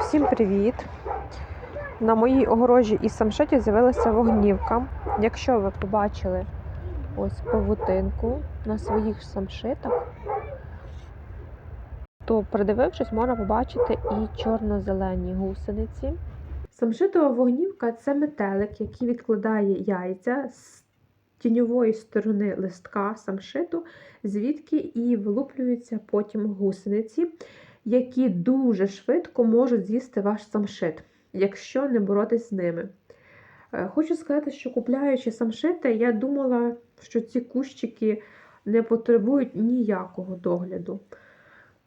Всім привіт! На моїй огорожі із самшитів з'явилася вогнівка. Якщо ви побачили ось павутинку на своїх самшитах, то придивившись, можна побачити і чорно-зелені гусениці. Самшитова вогнівка це метелик, який відкладає яйця з тіньової сторони листка самшиту, звідки і вилуплюються потім гусениці які дуже швидко можуть з'їсти ваш самшит, якщо не боротись з ними. Е, Хочу сказати, що купляючи самшити, я думала, що ці кущики не потребують ніякого догляду.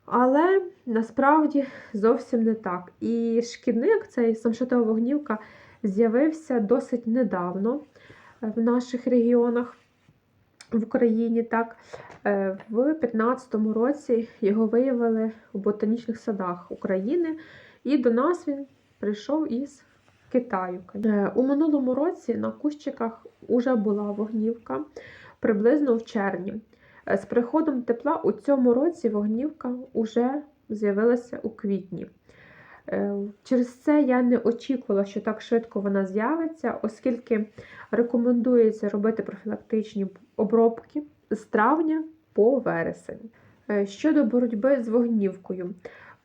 Але насправді зовсім не так. І шкідник, цей самшитова вогнівка, з'явився досить недавно в наших регіонах в Україні. так. Е, В 2015 році його виявили у ботанічних садах України, і до нас він прийшов із Китаю. Е, У минулому році на кущиках вже була вогнівка приблизно в червні. Е, З приходом тепла у цьому році вогнівка вже з'явилася у квітні. Е, Через це я не очікувала, що так швидко вона з'явиться, оскільки рекомендується робити профілактичні обробки з травня по вересень. Е, Щодо боротьби з вогнівкою,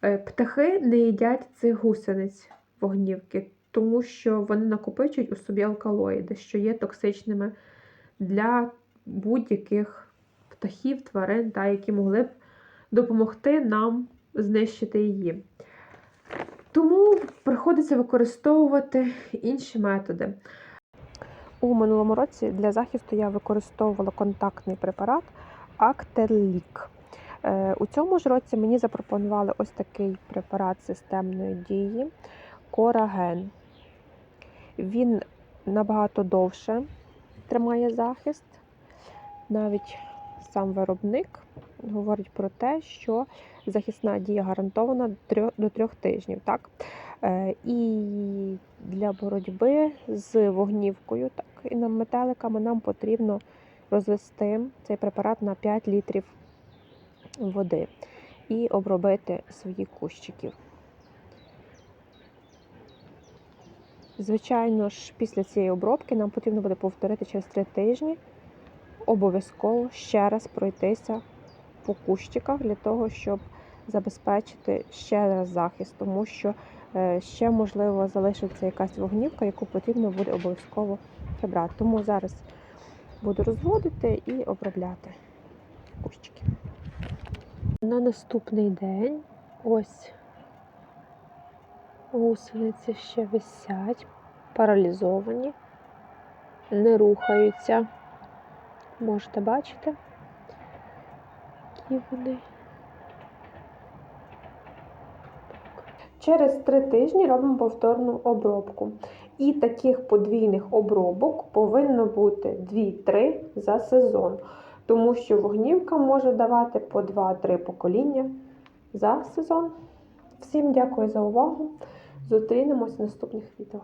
Е, птахи не їдять цих гусениць вогнівки, тому що вони накопичують у собі алкалоїди, що є токсичними для будь-яких птахів, тварин, та, які могли б допомогти нам знищити її. Тому приходиться використовувати інші методи. У минулому році для захисту я використовувала контактний препарат Актелік. Е, У цьому ж році мені запропонували ось такий препарат системної дії Кораген. Він набагато довше тримає захист. Навіть сам виробник говорить про те, що захисна дія гарантована до трьох тижнів. Так? Е, І для боротьби з вогнівкою так, і нам метеликами нам потрібно розвести цей препарат на 5 літрів води і обробити свої кущиків. Звичайно ж, після цієї обробки нам потрібно буде повторити через 3 тижні, обов'язково ще раз пройтися по кущиках для того, щоб забезпечити ще раз захист, тому що е, ще можливо залишиться якась вогнівка, яку потрібно буде обов'язково прибрати. Тому зараз буду розводити і обробляти кущики. На наступний день ось гусениці ще висять, паралізовані, не рухаються. Можете бачити, які вони. Через три тижні робимо повторну обробку. І таких подвійних обробок повинно бути 2-3 за сезон, тому що вогнівка може давати по 2-3 покоління за сезон. Всім дякую за увагу. Зустрінемось в наступних відео.